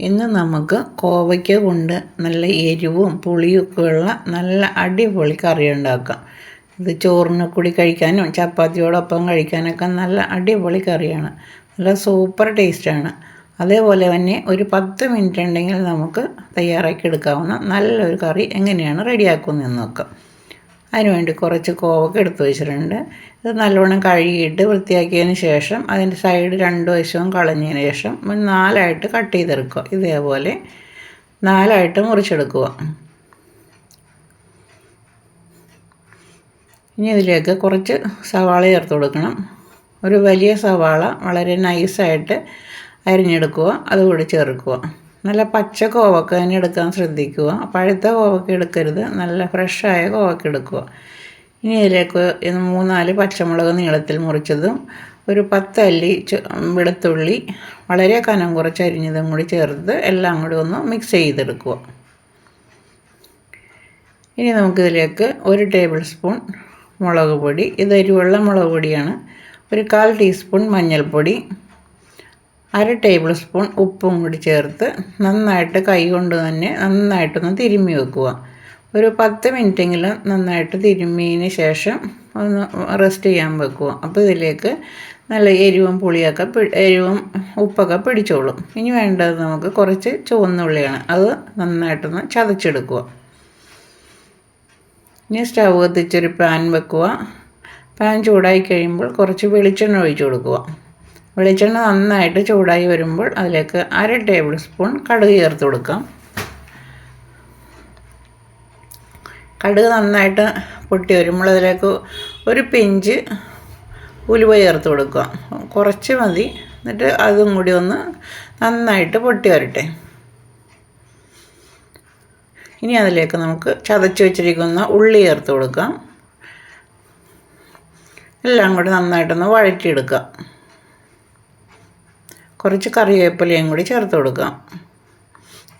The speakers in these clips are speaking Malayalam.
ഇന്ന് നമുക്ക് കോവയ്ക്ക കൊണ്ട് നല്ല എരിവും പുളിയൊക്കെ ഉള്ള നല്ല അടിപൊളി കറി ഉണ്ടാക്കാം ഇത് ചോറിന് കൂടി കഴിക്കാനും ചപ്പാത്തിയോടൊപ്പം കഴിക്കാനൊക്കെ നല്ല അടിപൊളി കറിയാണ്. നല്ല സൂപ്പർ ടേസ്റ്റാണ്. അതേപോലെ തന്നെ ഒരു പത്ത് മിനിറ്റ് ഉണ്ടെങ്കിൽ നമുക്ക് തയ്യാറാക്കി എടുക്കാവുന്ന നല്ലൊരു കറി എങ്ങനെയാണ് റെഡിയാക്കുന്നതെന്ന് നോക്കാം. അതിനുവേണ്ടി കുറച്ച് കോവക്ക എടുത്തു വെച്ചിട്ടുണ്ട്. ഇത് നല്ലോണം കഴുകിയിട്ട് വൃത്തിയാക്കിയതിന് ശേഷം അതിന്റെ സൈഡ് രണ്ട് വശവും കളഞ്ഞതിന് ശേഷം നാലായിട്ട് കട്ട് ചെയ്തെടുക്കുക. ഇതേപോലെ നാലായിട്ട് മുറിച്ചെടുക്കുക. ഇനി ഇതിലേക്ക് കുറച്ച് സവാള ചേർത്ത് കൊടുക്കണം. ഒരു വലിയ സവാള വളരെ നൈസായിട്ട് അരിഞ്ഞെടുക്കുക. അതുകൂടി ചേർക്കുക. നല്ല പച്ച കോവക്ക തന്നെ എടുക്കാൻ ശ്രദ്ധിക്കുക. പഴുത്ത കോവക്ക എടുക്കരുത്. നല്ല ഫ്രഷായ കോവക്ക എടുക്കുക. ഇനി ഇതിലേക്ക് മൂന്നാൽ പച്ചമുളക് നീളത്തിൽ മുറിച്ചതും ഒരു പത്തല്ലി വെളുത്തുള്ളി വളരെ കനം കുറച്ച് അരിഞ്ഞതും കൂടി ചേർത്ത് എല്ലാം കൂടി ഒന്ന് മിക്സ് ചെയ്തെടുക്കുക. ഇനി നമുക്കിതിലേക്ക് ഒരു ടേബിൾ സ്പൂൺ മുളക് പൊടി. ഇത് എരിവുള്ള മുളക് പൊടിയാണ്. ഒരു കാൽ ടീസ്പൂൺ മഞ്ഞൾപ്പൊടി. അര ടേബിൾ സ്പൂൺ ഉപ്പും കൂടി ചേർത്ത് നന്നായിട്ട് കൈ കൊണ്ട് തന്നെ നന്നായിട്ടൊന്ന് തിരുമ്മി വെക്കുക. ഒരു പത്ത് മിനിറ്റെങ്കിലും നന്നായിട്ട് തിരുമ്മിയതിന് ശേഷം ഒന്ന് റെസ്റ്റ് ചെയ്യാൻ വെക്കുക. അപ്പോൾ ഇതിലേക്ക് നല്ല എരിവും പുളിയൊക്കെ എരിവും ഉപ്പൊക്കെ പിടിച്ചോളും. ഇനി വേണ്ടത് നമുക്ക് കുറച്ച് ചുവന്നുള്ളിയാണ്. അത് നന്നായിട്ടൊന്ന് ചതച്ചെടുക്കുക. ഇനി സ്റ്റവ് കത്തിച്ചൊരു പാൻ വെക്കുക. പാൻ ചൂടായി കഴിയുമ്പോൾ കുറച്ച് വെളിച്ചെണ്ണ ഒഴിച്ചു കൊടുക്കുക. വെളിച്ചെണ്ണ നന്നായിട്ട് ചൂടായി വരുമ്പോൾ അതിലേക്ക് അര ടേബിൾ സ്പൂൺ കടുക് ചേർത്ത് കൊടുക്കാം. കടുക് നന്നായിട്ട് പൊട്ടി വരുമ്പോൾ അതിലേക്ക് ഒരു പിഞ്ച് ഉലുവ ചേർത്ത് കൊടുക്കുക. കുറച്ച് മതി. എന്നിട്ട് അതും കൂടി ഒന്ന് നന്നായിട്ട് പൊട്ടി വരട്ടെ. ഇനി അതിലേക്ക് നമുക്ക് ചതച്ച് വെച്ചിരിക്കുന്ന ഉള്ളി ചേർത്ത് കൊടുക്കാം. എല്ലാം കൂടി നന്നായിട്ടൊന്ന് വഴറ്റിയെടുക്കാം. കുറച്ച് കറിവേപ്പിലയും കൂടി ചേർത്ത് കൊടുക്കാം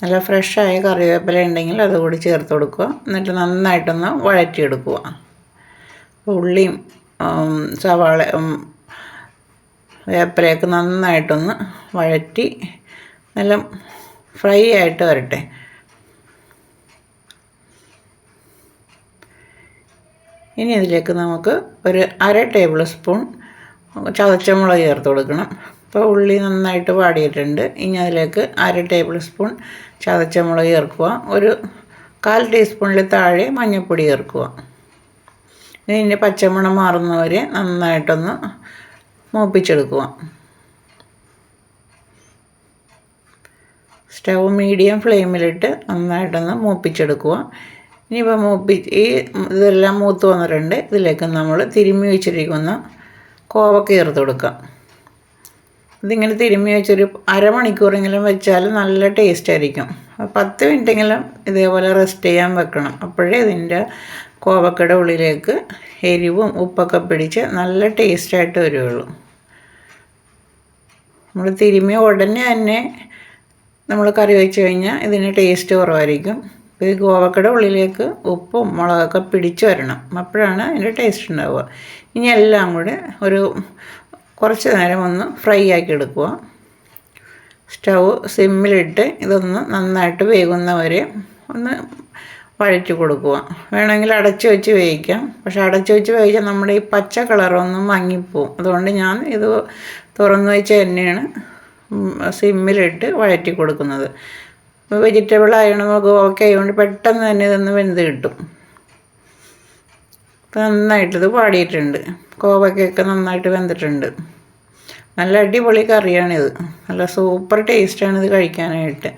നല്ല ഫ്രഷായ കറിവേപ്പില ഉണ്ടെങ്കിൽ അതുകൂടി ചേർത്ത് കൊടുക്കുക. എന്നിട്ട് നന്നായിട്ടൊന്ന് വഴറ്റിയെടുക്കുക. ഉള്ളിയും സവാള വേപ്പിലയൊക്കെ നന്നായിട്ടൊന്ന് വഴറ്റി നല്ല ഫ്രൈ ആയിട്ട് വരട്ടെ. ഇനി ഇതിലേക്ക് നമുക്ക് ഒരു അര ടേബിൾ സ്പൂൺ ചതച്ചമുളക് ചേർത്ത് കൊടുക്കണം. ഇപ്പോൾ ഉള്ളി നന്നായിട്ട് വാടിയിട്ടുണ്ട്. ഇനി അതിലേക്ക് അര ടേബിൾ സ്പൂൺ ചതച്ച മുളക് ചേർക്കുക. ഒരു കാൽ ടീസ്പൂണിൽ താഴെ മഞ്ഞൾപ്പൊടി ചേർക്കുക. ഇതിന്റെ പച്ചമണം മാറുന്നവരെ നന്നായിട്ടൊന്ന് മൂപ്പിച്ചെടുക്കുക. സ്റ്റവ് മീഡിയം ഫ്ലെയിമിലിട്ട് നന്നായിട്ടൊന്ന് മൂപ്പിച്ചെടുക്കുക. ഇനിയിപ്പോൾ മൂപ്പി ഈ ഇതെല്ലാം മൂത്ത് വന്നിട്ടുണ്ട്. ഇതിലേക്ക് നമ്മൾ തിരുമ്മി വെച്ചിരിക്കുന്ന കോവക്ക ചേർത്ത് കൊടുക്കാം ഇതിങ്ങനെ തിരുമ്മി വെച്ചൊരു അരമണിക്കൂറെങ്കിലും വെച്ചാൽ നല്ല ടേസ്റ്റ് ആയിരിക്കും. പത്ത് മിനിറ്റെങ്കിലും ഇതേപോലെ റെസ്റ്റ് ചെയ്യാൻ വെക്കണം. അപ്പോഴേ ഇതിന്റെ കോവക്കയുടെ ഉള്ളിലേക്ക് എരിവും ഉപ്പൊക്കെ പിടിച്ച് നല്ല ടേസ്റ്റായിട്ട് വരുള്ളൂ. നമ്മൾ തിരുമ്മി ഉടനെ തന്നെ നമ്മൾ കറി വെച്ച് കഴിഞ്ഞാൽ ഇതിന് ടേസ്റ്റ് കുറവായിരിക്കും. ഈ ഗോവക്കയുടെ ഉള്ളിലേക്ക് ഉപ്പും മുളകൊക്കെ പിടിച്ച് വരണം. അപ്പോഴാണ് അതിന്റെ ടേസ്റ്റ് ഉണ്ടാവുക. ഇനി എല്ലാം കൂടെ ഒരു കുറച്ച് നേരം ഒന്ന് ഫ്രൈ ആക്കി എടുക്കുക. സ്റ്റൗ സിമ്മിലിട്ട് ഇതൊന്ന് നന്നായിട്ട് വേകുന്ന വരെ ഒന്ന് വഴറ്റി കൊടുക്കുക. വേണമെങ്കിൽ അടച്ചു വെച്ച് വേവിക്കാം. പക്ഷെ അടച്ചു വെച്ച് വേവിച്ചാൽ നമ്മുടെ ഈ പച്ച കളറൊന്നും മങ്ങിപ്പോവും. അതുകൊണ്ട് ഞാൻ ഇത് തുറന്നു വെച്ച് തന്നെയാണ് സിമ്മിലിട്ട് വഴറ്റി കൊടുക്കുന്നത്. വെജിറ്റബിൾ ആയതുകൊണ്ട് ഓക്കെ ആയതുകൊണ്ട് പെട്ടെന്ന് തന്നെ ഇതൊന്ന് വെന്ത് കിട്ടും. നന്നായിട്ടിത് പാടിയിട്ടുണ്ട്. കോവയ്ക്കൊക്കെ നന്നായിട്ട് വെന്തിട്ടുണ്ട്. നല്ല അടിപൊളി കറിയാണിത്. നല്ല സൂപ്പർ ടേസ്റ്റാണ് ഇത് കഴിക്കാനായിട്ട്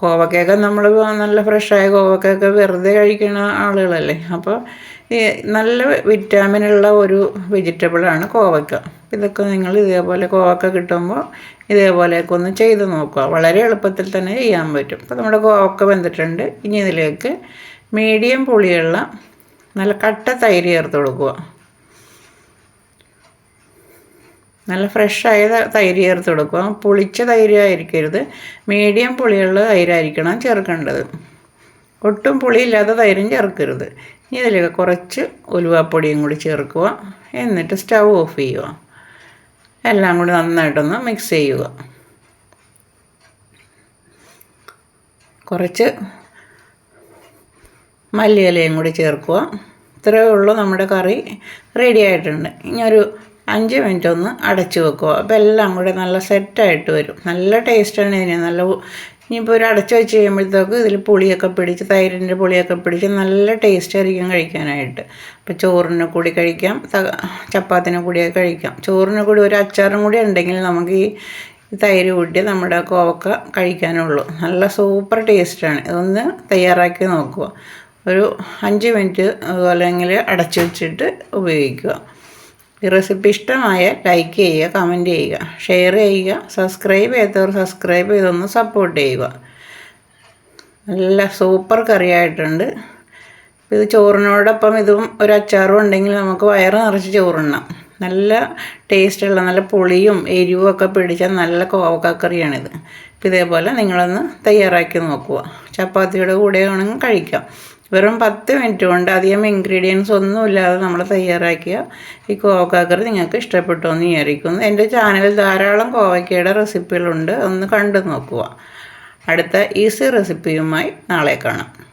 കോവക്കയൊക്കെ നമ്മൾ നല്ല ഫ്രഷായ കോവക്കയൊക്കെ വെറുതെ കഴിക്കുന്ന ആളുകളല്ലേ. അപ്പോൾ നല്ല വിറ്റാമിനുള്ള ഒരു വെജിറ്റബിളാണ് കോവക്ക. ഇതൊക്കെ നിങ്ങൾ ഇതേപോലെ കോവക്ക കിട്ടുമ്പോൾ ഇതേപോലെയൊക്കെ ഒന്ന് ചെയ്ത് നോക്കുക. വളരെ എളുപ്പത്തിൽ തന്നെ ചെയ്യാൻ പറ്റും. അപ്പോൾ നമ്മുടെ കോവക്ക വെന്തിട്ടുണ്ട്. ഇനി ഇതിലേക്ക് മീഡിയം പുളിയുള്ള നല്ല കട്ട തൈര് ചേർത്ത് കൊടുക്കുക. നല്ല ഫ്രഷായ തൈര് ചേർത്ത് കൊടുക്കുക. പുളിച്ച തൈര് ആയിരിക്കരുത്. മീഡിയം പുളിയുള്ള തൈരായിരിക്കണം ചേർക്കേണ്ടത്. ഒട്ടും പുളിയില്ലാത്ത തൈരും ചേർക്കരുത്. ഇനി ഇതിലേക്ക് കുറച്ച് ഉലുവാപ്പൊടിയും കൂടി ചേർക്കുക. എന്നിട്ട് സ്റ്റൗ ഓഫ് ചെയ്യുക. എല്ലാം കൂടി നന്നായിട്ടൊന്ന് മിക്സ് ചെയ്യുക. കുറച്ച് മല്ലിയിലയും കൂടി ചേർക്കുക. ഇത്രയേ ഉള്ളൂ നമ്മുടെ കറി റെഡി ആയിട്ടുണ്ട്. ഇനി ഒരു അഞ്ച് മിനിറ്റ് ഒന്ന് അടച്ചു വെക്കുക. അപ്പോൾ എല്ലാം കൂടെ നല്ല സെറ്റായിട്ട് വരും. നല്ല ടേസ്റ്റാണ് ഇതിന്. നല്ല ഇനിയിപ്പോൾ ഒരു അടച്ചു വെച്ച് കഴിയുമ്പോഴത്തേക്ക് ഇതിൽ പുളിയൊക്കെ പിടിച്ച് തൈരിന്റെ പുളിയൊക്കെ പിടിച്ച് നല്ല ടേസ്റ്റ് ആയിരിക്കും കഴിക്കാനായിട്ട്. അപ്പോൾ ചോറിന് കൂടി കഴിക്കാം ചപ്പാത്തിനെ കൂടിയൊക്കെ കഴിക്കാം. ചോറിന് കൂടി ഒരു അച്ചാറും കൂടി ഉണ്ടെങ്കിൽ നമുക്ക് ഈ തൈര് കൂട്ടി നമ്മുടെ കോവക്ക കഴിക്കാനുള്ളൂ. നല്ല സൂപ്പർ ടേസ്റ്റാണ് ഇതൊന്ന് തയ്യാറാക്കി നോക്കുക. ഒരു അഞ്ച് മിനിറ്റ് അല്ലെങ്കിൽ അടച്ചു വെച്ചിട്ട് ഉപയോഗിക്കുക. ഈ റെസിപ്പി ഇഷ്ടമായ ലൈക്ക് ചെയ്യുക കമന്റ് ചെയ്യുക ഷെയർ ചെയ്യുക സബ്സ്ക്രൈബ് ചെയ്തവർ സബ്സ്ക്രൈബ് ചെയ്തൊന്ന് സപ്പോർട്ട് ചെയ്യുക. നല്ല സൂപ്പർ കറിയായിട്ടുണ്ട്. ഇത് ചോറിനോടൊപ്പം ഇതും ഒരു അച്ചാറും ഉണ്ടെങ്കിൽ നമുക്ക് വയറ് നിറച്ച് ചോറുണ്ണാം നല്ല ടേസ്റ്റുള്ള നല്ല പുളിയും എരിവും ഒക്കെ പിടിച്ച നല്ല കോവക്കക്കറിയാണിത് ഇപ്പം ഇതേപോലെ നിങ്ങളൊന്ന് തയ്യാറാക്കി നോക്കുക. ചപ്പാത്തിയുടെ കൂടെ വേണമെങ്കിൽ കഴിക്കാം. വെറും പത്ത് മിനിറ്റ് കൊണ്ട് അധികം ഇൻഗ്രീഡിയൻസ് ഒന്നുമില്ലാതെ നമ്മൾ തയ്യാറാക്കിയ ഈ കോവക്കാക്കറി നിങ്ങൾക്ക് ഇഷ്ടപ്പെട്ടു എന്ന് വിചാരിക്കുന്നു. എന്റെ ചാനലിൽ ധാരാളം കോവയ്ക്കയുടെ റെസിപ്പികളുണ്ട് ഒന്ന് കണ്ടു നോക്കുക. അടുത്ത ഈസി റെസിപ്പിയുമായി നാളെ കാണാം.